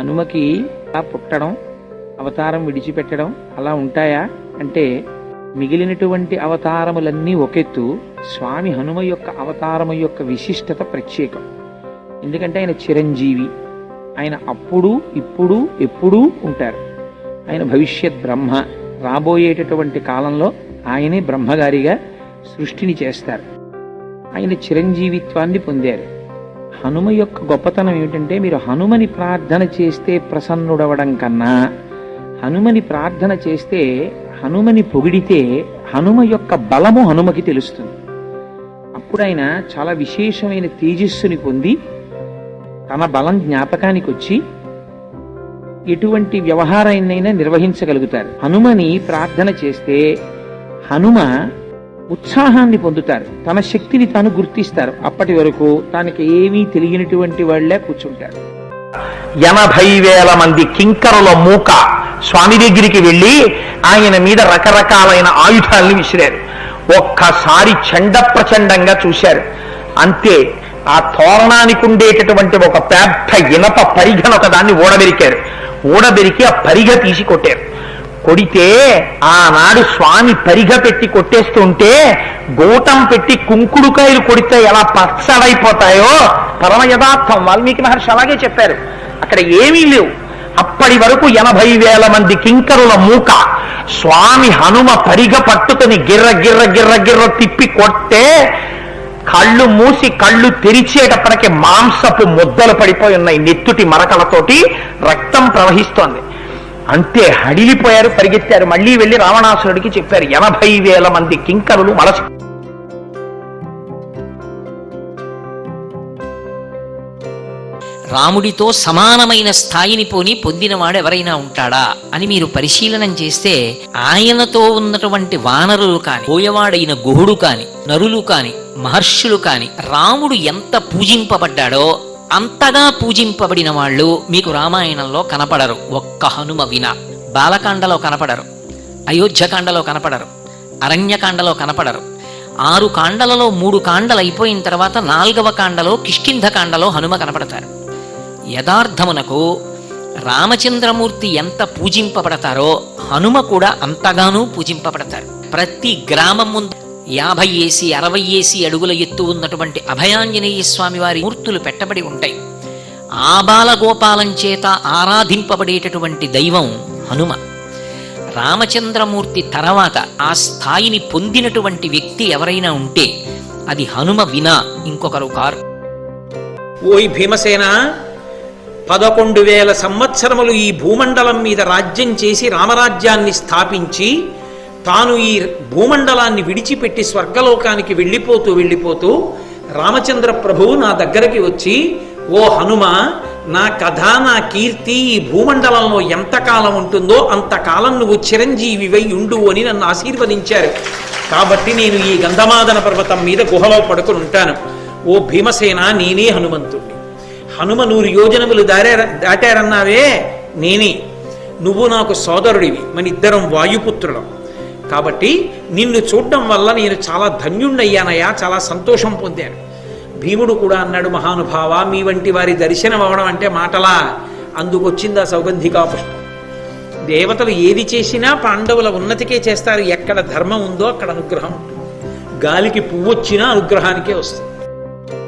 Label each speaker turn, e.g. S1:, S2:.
S1: హనుమకి అలా పుట్టడం అవతారం విడిచిపెట్టడం అలా ఉంటాయా? అంటే మిగిలినటువంటి అవతారములన్నీ ఒకెత్తు స్వామి హనుమ యొక్క అవతారము యొక్క విశిష్టత ప్రత్యేకం. ఎందుకంటే ఆయన చిరంజీవి ఆయన అప్పుడు ఇప్పుడు ఎప్పుడూ ఉంటారు. ఆయన భవిష్యత్ బ్రహ్మ రాబోయేటటువంటి కాలంలో ఆయనే బ్రహ్మగారిగా సృష్టిని చేస్తారు. ఆయన చిరంజీవిత్వాన్ని పొందారు. హనుమ యొక్క గొప్పతనం ఏమిటంటే మీరు హనుమని ప్రార్థన చేస్తే ప్రసన్నుడవడం కన్నా హనుమని ప్రార్థన చేస్తే హనుమని పొగిడితే హనుమ యొక్క బలము హనుమకి తెలుస్తుంది. అప్పుడు ఆయన చాలా విశేషమైన తేజస్సుని పొంది తన బలం జ్ఞాపకానికి వచ్చి ఎటువంటి వ్యవహారాన్నైనా నిర్వహించగలుగుతారు. హనుమని ప్రార్థన చేస్తే హనుమ ఉత్సాహాన్ని పొందుతారు. తన శక్తిని తాను గుర్తిస్తారు. అప్పటి వరకు తనకి ఏమీ తెలియనటువంటి వాళ్ళే కూర్చుంటారు.
S2: ఎనభై వేల మంది కింకరుల మూక స్వామి దగ్గరికి వెళ్ళి ఆయన మీద రకరకాలైన ఆయుధాలను విసిరారు. ఒక్కసారి చండ ప్రచండంగా చూశారు. అంతే ఆ తోరణానికి ఉండేటటువంటి ఒక పెద్ద ఇనప పరిఘన ఒక దాన్ని ఊడబెరికారు. ఊడబెరికి ఆ పరిగ తీసి కొట్టారు. కొడితే ఆనాడు స్వామి పరిగ పెట్టి కొట్టేస్తుంటే గోటం పెట్టి కుంకుడుకాయలు కొడితే ఎలా పచ్చడైపోతాయో పరమ యథార్థం. వాల్మీకి మహర్షి అలాగే చెప్పారు. అక్కడ ఏమీ లేవు. అప్పటి వరకు ఎనభై వేల మంది కింకరుల మూక స్వామి హనుమ పరిగ పట్టుకుని గిర్ర గిర్ర గిర్ర గిర్ర తిప్పి కొట్టే కళ్ళు మూసి కళ్ళు తెరిచేటప్పటికి మాంసపు ముద్దలు పడిపోయి ఉన్నాయి. నెత్తుటి మరకలతోటి రక్తం ప్రవహిస్తోంది. అంతే హడిలిపోయారు పరిగెత్తారు. మళ్ళీ వెళ్ళి రావణాసురుడికి చెప్పారు ఎనభై వేల మంది కింకరులు మలసి
S3: రాముడితో సమానమైన స్థాయిని పోని పొందినవాడు ఎవరైనా ఉంటాడా అని మీరు పరిశీలనం చేస్తే ఆయనతో ఉన్నటువంటి వానరులు కాని పోయవాడైన గుహుడు కాని నరులు కాని మహర్షులు కాని రాముడు ఎంత పూజింపబడ్డాడో అంతగా పూజింపబడిన వాళ్ళు మీకు రామాయణంలో కనపడరు. ఒక్క హనుమ విన. బాలకాండలో కనపడరు. అయోధ్యకాండలో కనపడరు. అరణ్యకాండలో కనపడరు. ఆరు కాండలలో మూడు కాండలు అయిపోయిన తర్వాత నాల్గవ కాండలో కిష్కింధ కాండలో హనుమ కనపడతారు. యథార్థమునకు రామచంద్రమూర్తి ఎంత పూజింపబడతారో హనుమ కూడా అంతగానూ పూజింపబడతారు. ప్రతి గ్రామం ముందు యాభై ఏసి అరవై ఏసి అడుగుల ఎత్తు ఉన్నటువంటి అభయాంజనేయ స్వామి వారి మూర్తులు పెట్టబడి ఉంటాయి. ఆ చేత ఆరాధింపబడేటటువంటి దైవం హనుమ. రామచంద్రమూర్తి తర్వాత ఆ స్థాయిని పొందినటువంటి వ్యక్తి ఎవరైనా ఉంటే అది హనుమ వినా ఇంకొకరు కారు.
S4: ఓయ్ భీమసేన పదకొండు వేల సంవత్సరములు ఈ భూమండలం మీద రాజ్యం చేసి రామరాజ్యాన్ని స్థాపించి తాను ఈ భూమండలాన్ని విడిచిపెట్టి స్వర్గలోకానికి వెళ్ళిపోతూ వెళ్ళిపోతూ రామచంద్ర ప్రభువు నా దగ్గరికి వచ్చి ఓ హనుమ నా కథ నా కీర్తి ఈ భూమండలంలో ఎంతకాలం ఉంటుందో అంతకాలం నువ్వు చిరంజీవివై ఉండు అని నన్ను ఆశీర్వదించారు. కాబట్టి నేను ఈ గంధమాదన పర్వతం మీద గుహలో పడుకుని ఉంటాను. ఓ భీమసేన నేనే హనుమంతుడి హనుమ నూరు యోజనములు దారే దాటారన్నావే నేనే. నువ్వు నాకు సోదరుడివి. మన ఇద్దరం వాయుపుత్రులం. కాబట్టి నిన్ను చూడడం వల్ల నేను చాలా ధన్యుణ్ణయ్యానయ్యా చాలా సంతోషం పొందాను. భీముడు కూడా అన్నాడు మహానుభావ మీ వంటి వారి దర్శనం అవడం అంటే మాటలా? అందుకొచ్చిందా సౌగంధికా పుష్పం? దేవతలు ఏది చేసినా పాండవుల ఉన్నతికే చేస్తారు. ఎక్కడ ధర్మం ఉందో అక్కడ అనుగ్రహం గాలికి పువ్వు వచ్చినా అనుగ్రహానికే వస్తుంది.